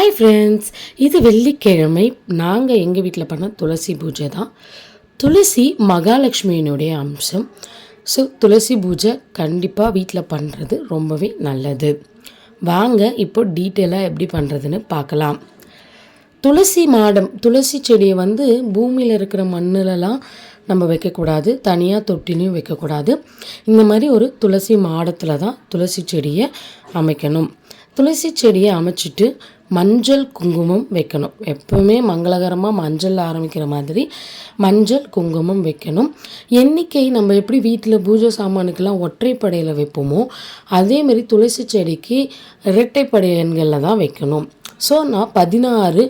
Hi friends இது வெள்ளிக்கிழமை. நாங்கள் எங்கள் வீட்டில் பண்ண துளசி பூஜை தான். துளசி மகாலட்சுமியினுடைய அம்சம். ஸோ துளசி பூஜை கண்டிப்பாக வீட்டில் பண்ணுறது ரொம்பவே நல்லது. வாங்க இப்போ டீட்டெயிலாக எப்படி பண்ணுறதுன்னு பார்க்கலாம். துளசி மாடம் துளசி செடியை வந்து பூமியில் இருக்கிற மண்ணிலலாம் நம்ம வைக்கக்கூடாது. தனியாக தொட்டிலையும் வைக்கக்கூடாது. இந்த மாதிரி ஒரு துளசி மாடத்தில் தான் துளசி செடியை அமைக்கணும். துளசி செடியை அமைச்சிட்டு மஞ்சள் குங்குமம் வைக்கணும். எப்போவுமே மங்களகரமாக மஞ்சள் ஆரம்பிக்கிற மாதிரி மஞ்சள் குங்குமம் வைக்கணும். எண்ணிக்கை நம்ம எப்படி வீட்டில் பூஜை சாமானுக்கெல்லாம் ஒற்றைப்படையில் வைப்போமோ அதேமாரி துளசி செடிக்கு இரட்டைப்படை எண்களில் தான் வைக்கணும். ஸோ நான் பதினாறு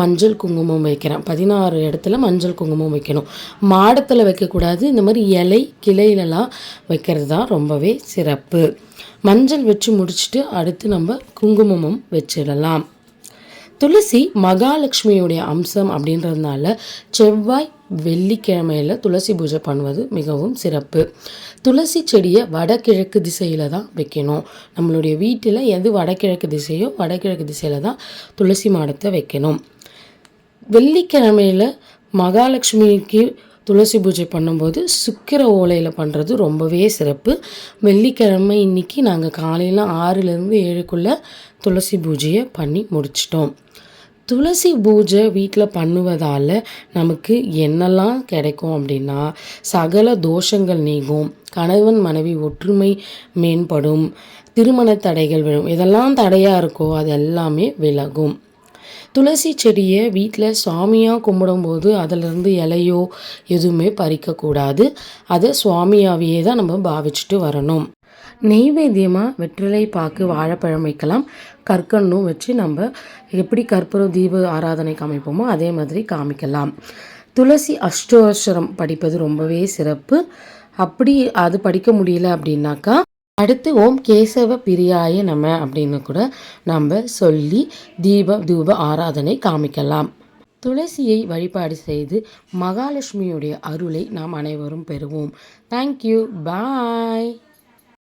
மஞ்சள் குங்குமம் வைக்கிறேன். பதினாறு இடத்துல மஞ்சள் குங்குமம் வைக்கணும். மாடத்தில் வைக்கக்கூடாது. இந்த மாதிரி இலை கிளையிலலாம் வைக்கிறது தான் ரொம்பவே சிறப்பு. மஞ்சள் வச்சு முடிச்சுட்டு அடுத்து நம்ம குங்குமமும் வச்சிடலாம். துளசி மகாலட்சுமியுடைய அம்சம் அப்படின்றதுனால செவ்வாய் வெள்ளிக்கிழமையில் துளசி பூஜை பண்ணுவது மிகவும் சிறப்பு. துளசி செடியை வடகிழக்கு திசையில் தான் வைக்கணும். நம்மளுடைய வீட்டில் எது வடகிழக்கு திசையோ வடகிழக்கு திசையில் தான் துளசி மாடத்தை வைக்கணும். வெள்ளிக்கிழமையில் மகாலட்சுமிக்கு துளசி பூஜை பண்ணும்போது சுக்கிர ஓலையில் பண்ணுறது ரொம்பவே சிறப்பு. வெள்ளிக்கிழமை இன்றைக்கி நாங்கள் காலையில் ஆறுலேருந்து ஏழுக்குள்ளே துளசி பூஜையை பண்ணி முடிச்சிட்டோம். துளசி பூஜை வீட்டில் பண்ணுவதால் நமக்கு என்னெல்லாம் கிடைக்கும் அப்படின்னா சகல தோஷங்கள் நீங்கும். கணவன் மனைவி ஒற்றுமை மேம்படும். திருமண தடைகள் விழும். இதெல்லாம் தடையாக இருக்கோ அது எல்லாமே விலகும். துளசி செடியை வீட்டில் சுவாமியாக கும்பிடும்போது அதிலிருந்து இலையோ எதுவுமே பறிக்கக்கூடாது. அதை சுவாமியாவையே தான் நம்ம பாவிச்சுட்டு வரணும். நெய்வேத்தியமாக வெற்றிலை பாக்கு வாழைப்பழம் வைக்கலாம். கற்கண்ணும் வச்சு நம்ம எப்படி கற்பூர தீப ஆராதனை காமிப்போமோ அதே மாதிரி காமிக்கலாம். துளசி அஷ்டோஷரம் படிப்பது ரொம்பவே சிறப்பு. அப்படி அது படிக்க முடியல அப்படின்னாக்கா அடுத்து ஓம் கேசவ பிரியாய நம அப்படின்னு கூட நம்ம சொல்லி தீப தூப ஆராதனை காமிக்கலாம். துளசியை வழிபாடு செய்து மகாலட்சுமியுடைய அருளை நாம் அனைவரும் பெறுவோம். Thank you bye